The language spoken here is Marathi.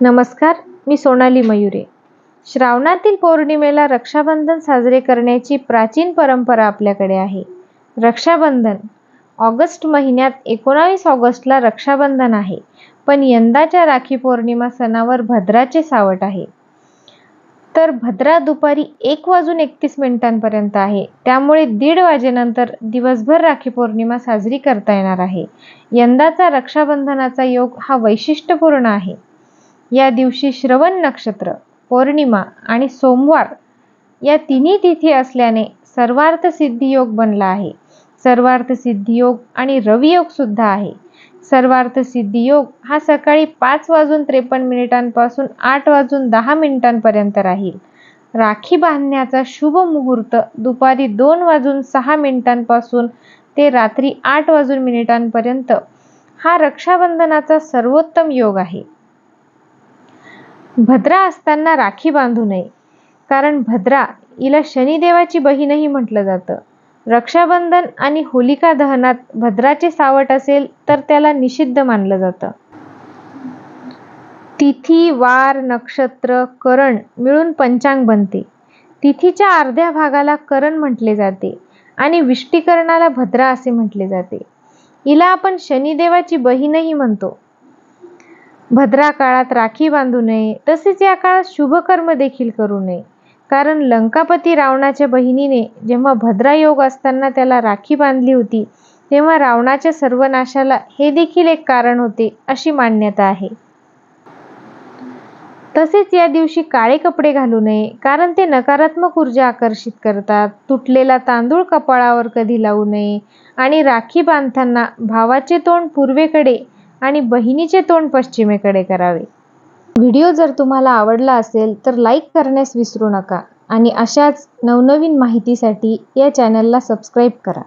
नमस्कार मी सोनाली मयुरे. श्रावणातील पौर्णिमेला रक्षाबंधन साजरे करण्याची प्राचीन परंपरा आपल्याकडे आहे. रक्षाबंधन ऑगस्ट महिन्यात एकोणावीस ऑगस्टला रक्षाबंधन आहे पण यंदाच्या राखी पौर्णिमा सणावर भद्राचे सावट आहे. तर भद्रा दुपारी एक वाजून एकतीस मिनिटांपर्यंत आहे. त्यामुळे दीड वाजेनंतर दिवसभर राखी पौर्णिमा साजरी करता येणार आहे. यंदाचा रक्षाबंधनाचा योग हा वैशिष्ट्यपूर्ण आहे. या दिवशी श्रवण नक्षत्र पौर्णिमा आणि सोमवार या तिन्ही तिथी असल्याने सर्वार्थ सिद्धियोग बनला आहे. सर्वार्थ सिद्धियोग आणि रवियोग सुद्धा आहे. सर्वार्थ सिद्धियोग हा सकाळी पाच वाजून त्रेपन्न मिनिटांपासून आठ वाजून दहा मिनिटांपर्यंत राहील. राखी बांधण्याचा शुभ मुहूर्त दुपारी दोन वाजून सहा मिनिटांपासून ते रात्री आठ वाजून मिनिटांपर्यंत हा रक्षाबंधनाचा सर्वोत्तम योग आहे. भद्रा असताना राखी बांधू नये. कारण भद्रा हिला शनिदेवाची बहीणही म्हटलं जातं. रक्षाबंधन आणि होलिका दहनात भद्राचे सावट असेल तर त्याला निषिद्ध मानलं जातं. तिथी वार नक्षत्र करण मिळून पंचांग बनते. तिथीच्या अर्ध्या भागाला करण म्हटले जाते आणि विष्टीकरणाला भद्रा असे म्हटले जाते. हिला आपण शनिदेवाची बहीणही म्हणतो. भद्रा काळात राखी बांधू नये तसेच या काळात शुभकर्म देखील करू नये. कारण लंकापती रावणाच्या बहिणीने जेव्हा भद्रा योग असताना त्याला राखी बांधली होती तेव्हा रावणाच्या सर्वनाशाला हे देखील एक कारण होते अशी मान्यता आहे. तसेच या दिवशी काळे कपडे घालू नये कारण ते नकारात्मक ऊर्जा आकर्षित करतात. तुटलेला तांदूळ कपाळावर कधी लावू नये आणि राखी बांधताना भावाचे तोंड पूर्वेकडे आणि बहिणीचे तोंड पश्चिमेकडे करावे. व्हिडिओ जर तुम्हाला आवडला असेल तर लाईक करण्यास विसरू नका आणि अशाच नवनवीन माहितीसाठी या चॅनलला सबस्क्राईब करा.